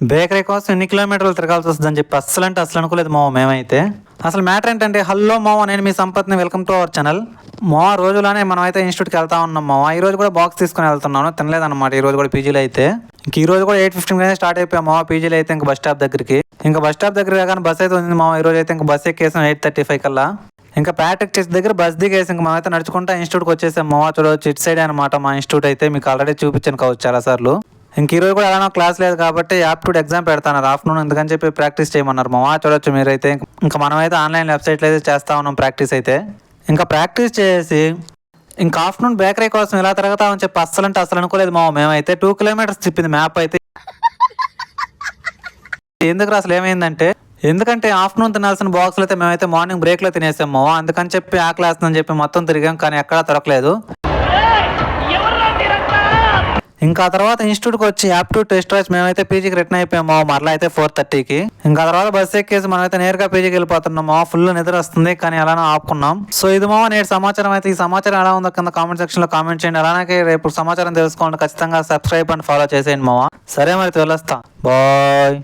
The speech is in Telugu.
బేకరీ కోసం ఎన్ని కిలోమీటర్లు తిరగాల్సి వస్తుందని చెప్పి అస్సలు అంటే అసలు అనుకోలేదు మావ మేమైతే. అసలు మ్యాటర్ ఏంటంటే హలో మావ నేను మీ సంపత్ని వెల్కమ్ టు అవర్ ఛానల్. మా రోజులోనే మనం అయితే ఇన్స్టిట్యూట్కి వెళ్తా ఉన్నాం మావ. ఈ రోజు కూడా బాక్స్ తీసుకుని వెళ్తున్నాను తినలేదన్నమాట ఈ రోజు కూడా పీజీలో అయితే. ఇంక ఈ రోజు కూడా ఎయిట్ ఫిఫ్టీన్ స్టార్ట్ అయిపోయాం మావ పీజీలో అయితే ఇంకా బస్ స్టాప్ దగ్గరికి. ఇంకా బస్ స్టాప్ దగ్గర కానీ బస్ అయితే ఉంది మావ ఈ రోజు అయితే ఇంకా బస్ ఎక్కేసాం ఎయిట్ థర్టీ ఫైవ్ కల్లా. ఇంకా ప్యాటెక్ చేసి దగ్గర బస్ దిగేసి ఇంకా మనమైతే నడుచుకుంటా ఇన్స్టిట్యూట్కి వచ్చేసాం మావ. చూడవచ్చు ఇటు సైడ్ అనమాట మా ఇన్స్టిట్యూట్ అయితే మీకు ఆల్రెడీ చూపించాను కావచ్చు చాలా సార్లు ఇంక ఈరోజు కూడా ఎలానో క్లాస్ లేదు కాబట్టి యాప్టూడ్ ఎగ్జామ్ పెడతాను. ఆఫ్టర్నూన్ ఎందుకని చెప్పి ప్రాక్టీస్ చేయమన్నారు. మా చూడొచ్చు మీరైతే. ఇంకా మనమైతే ఆన్లైన్ వెబ్సైట్లో అయితే చేస్తా ఉన్నాం ప్రాక్టీస్ అయితే. ఇంకా ప్రాక్టీస్ చేసి ఇంకా ఆఫ్టర్నూన్ బేకరీ కోసం ఇలా తిరగతామని చెప్పి అస్సలు అంటే అసలు అనుకోలేదు మా మేమైతే టూ కిలోమీటర్స్ తిప్పింది మ్యాప్ అయితే. ఎందుకు అసలు ఏమైందంటే ఎందుకంటే ఆఫ్టర్నూన్ తినాల్సిన బాక్సులు అయితే మేమైతే మార్నింగ్ బ్రేక్లో తినేసాము అందుకని చెప్పి ఆ క్లాస్ అని చెప్పి మొత్తం తిరిగాం కానీ ఎక్కడా దొరకలేదు. ఇంకా ఆ తర్వాత ఇన్స్టిట్యూట్కి వచ్చి యాప్ట్యూడ్ టెస్ట్ రాసి మేమైతే పీజీకి రిటర్న్ అయిపోయాము మరలా అయితే ఫోర్ థర్టీకి ఇంకా తర్వాత బస్ ఎక్కేసి మనమైతే నేరుగా పీజీకి వెళ్ళిపోతున్నాము ఫుల్ నిద్ర వస్తుంది కానీ అలానే ఆపుకున్నాం. సో ఇది మామ నేటి సమాచారం అయితే ఈ సమాచారం ఎలా ఉందో కింద కామెంట్ సెక్షన్లో కామెంట్ చేయండి. అలానే రేపు సమాచారం తెలుసుకోండి. ఖచ్చితంగా సబ్స్క్రైబ్ అండ్ ఫాలో చేసేయండి మామ సరే మరి తెలుస్తా. బాయ్